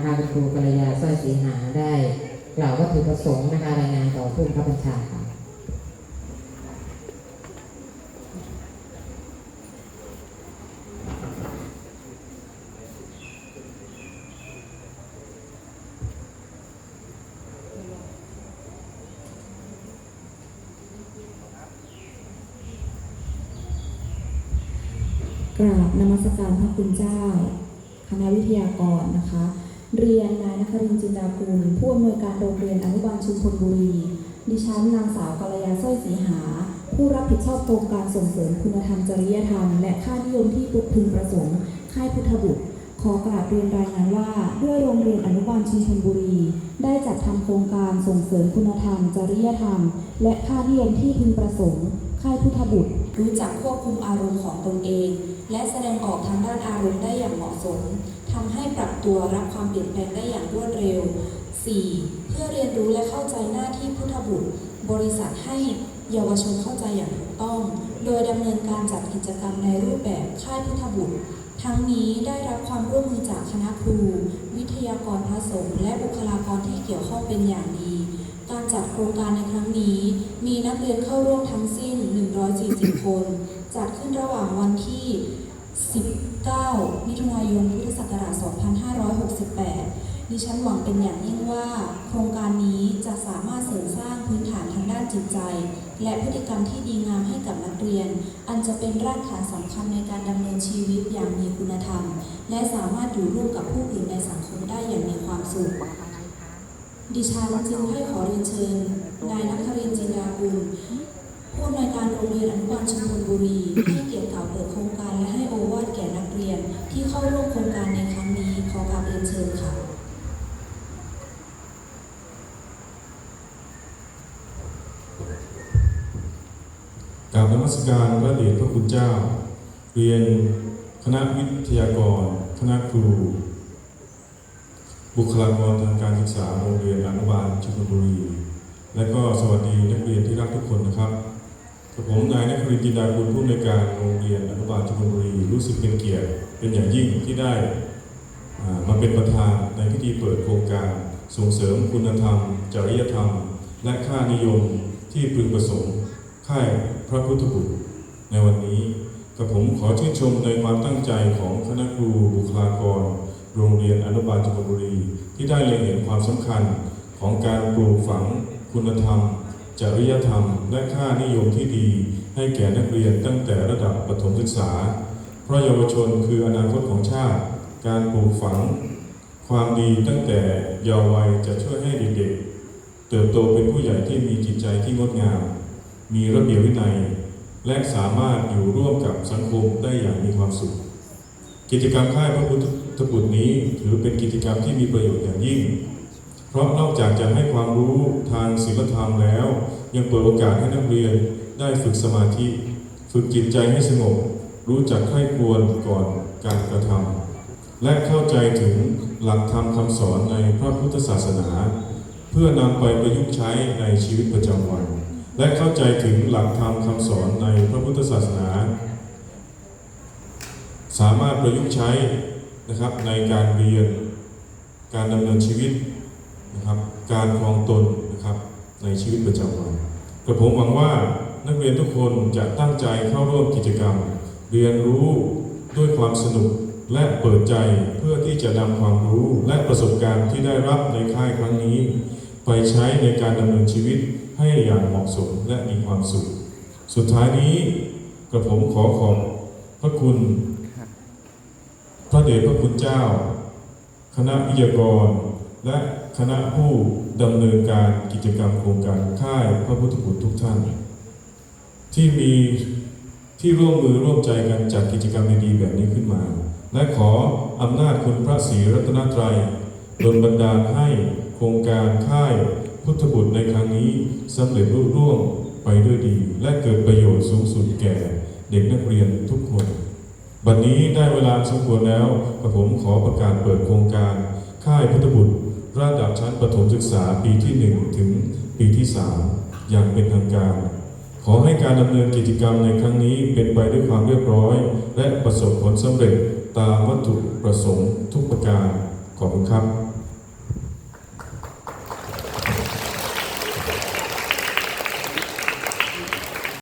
นะคะคุณครูกัลยาสร้อยศรีหาได้กล่าววัตถุประสงค์นะคะรายงานต่อผู้บังคับบัญชาค่ะกราบนมัสการพระคุณเจ้า คณะวิทยากรนะคะ เรียนนายนครินจินดากุลผู้อำนวยการโรงเรียนอนุบาลชุมพลบุรี ดิฉันนางสาวกัลยาสร้อยศรีหา ผู้รับผิดชอบโครงการส่งเสริมคุณธรรมจริยธรรม และค่านิยมที่พึงประสงค์ ค่ายพุทธบุตร ขอกราบเรียนรายงานว่า ด้วยโรงเรียนอนุบาลชุมพลบุรี ได้จัดทำโครงการส่งเสริมคุณธรรม จริยธรรม และค่านิยมที่พึงประสงค์ ค่ายพุทธบุตร รู้จักควบคุมอารมณ์ของตนเอง และแสดงออกทางด้านอารมณ์ได้อย่างเหมาะสมทำให้ปรับตัวรับความเปลี่ยนแปลงได้อย่างรวดเร็ว 4. เพื่อเรียนรู้และเข้าใจหน้าที่พุทธบุตร บริษัทให้เยาวชนเข้าใจอย่างถูกต้อง โดยดำเนินการจัดกิจกรรมในรูปแบบค่ายพุทธบุตร ทั้งนี้ได้รับความร่วมมือจากคณะครู วิทยากรพระสงฆ์และบุคลากรที่เกี่ยวข้องเป็นอย่างดีการจัดโครงการในครั้งนี้ มีนักเรียนเข้าร่วมทั้งสิ้น 140 คน จัดขึ้นระหว่างวันที่ 19 มิถุนายน พุทธศักราช 2568 ดิฉันหวังเป็นอย่างยิ่งว่า โครงการนี้จะสามารถเสริมสร้างพื้นฐานทางด้านจิตใจ และพฤติกรรมที่ดีงามให้กับนักเรียน อันจะเป็นรากฐานสำคัญในการดำเนินชีวิตอย่างมีคุณธรรม และสามารถอยู่ร่วมกับผู้อื่นในสังคมได้อย่างมีความสุข ดิฉันจึงให้ขอเรียนเชิญ นายนักรินจินดากุลผู้อำนวยการโรงเรียนอนุบาลชุมพลบุรีให้เกียรติกล่าวเปิดโครงการและให้ ที่เข้าร่วมโครงการในครั้งนี้ขอกราบเรียนเชิญค่ะกราบนมัสการพระเดชพระคุณเจ้า เรียนคณะวิทยากร คณะครู บุคลากรทางการศึกษาโรงเรียนอนุบาลชุมบุรี และก็สวัสดีนักเรียนที่รักทุกคนนะครับ ผมนายนครินจินดาคุณผู้อำนการโรงเรียนอนุบาลชุมพลบุรีรู้สึกเป็นเกียรติเป็นอย่างยิ่งที่ได้มาเป็นประธานในพิธีเปิดโครงการส่งเสริมคุณธรรม จริยธรรม และค่านิยมที่พึงประสงค์ค่ายพระพุทธบุตรในวันนี้กับผมขอชื่นชมในความตั้งใจของคณะครูบุคลากร โรงเรียนอนุบาลจังหวัดบุรี ที่ได้เล็งเห็นความสำคัญของการปลูกฝังคุณธรรม จริยธรรมและค่านิยมที่ดี ให้แก่นักเรียนตั้งแต่ระดับประถมศึกษา เพราะเยาวชนคืออนาคตของชาติ การปลูกฝัง ความดีตั้งแต่เยาว์วัยจะช่วยให้เด็กๆ เติบโตเป็นผู้ใหญ่ที่มีจิตใจที่งดงาม มีระเบียบวินัย และสามารถอยู่ร่วมกับสังคมได้อย่างมีความสุข กิจกรรมค่ายพระพุทธบุตรนี้ถือเป็นกิจกรรมที่มีประโยชน์อย่างยิ่ง เพราะนอกจากจะให้ความรู้ทางศีลธรรมแล้ว ยังเปิดโอกาสให้นักเรียนได้ฝึกสมาธิ ฝึกจิตใจให้สงบ รู้จักใคร่ควรก่อนการกระทำและเข้าใจถึงหลักธรรมคำสอนในพระพุทธศาสนา เพื่อนำไปประยุกต์ใช้ในชีวิตประจำวัน และเข้าใจถึงหลักธรรมคำสอนในพระพุทธศาสนา สามารถประยุกต์ใช้นะครับในการเรียนการดำเนินชีวิต นะครับ การครองตนนะครับในชีวิตประจำวันกระผมหวังว่านักเรียนทุกคนจะตั้งใจเข้าร่วมกิจกรรม เรียนรู้ด้วยความสนุกและเปิดใจเพื่อที่จะนำความรู้และประสบการณ์ที่ได้รับในค่ายครั้งนี้ ไปใช้ในการดำเนินชีวิตให้อย่างเหมาะสมและมีความสุข สุดท้ายนี้กระผมขอขอบพระคุณ พระเดชพระคุณเจ้า คณะวิทยากรและ คณะผู้ดำเนินการกิจกรรมโครงการค่ายพระพุทธบุตรทุกท่าน ที่มีที่ร่วมมือร่วมใจกันจัดกิจกรรมดีๆแบบนี้ขึ้นมา และขออำนาจคุณพระศรีรัตนตรัยดลบันดาลให้โครงการค่ายพุทธบุตรในครั้งนี้สำเร็จรุ่ร่วงไปด้วยดี และเกิดประโยชน์สูงสุดแก่เด็กนักเรียนทุกคน บัดนนี้ได้เวลาสมควรแล้วกระผมขอประกาศเปิดโครงการค่ายพุทธบุตร ระดับชั้นประถมศึกษาปีที่ 1 ถึงปีที่ 3 อย่างเป็นทางการ ขอให้การดำเนินกิจกรรมในครั้งนี้เป็นไปด้วยความเรียบร้อย และประสบผลสำเร็จตามวัตถุประสงค์ทุกประการขขอบคุณครับ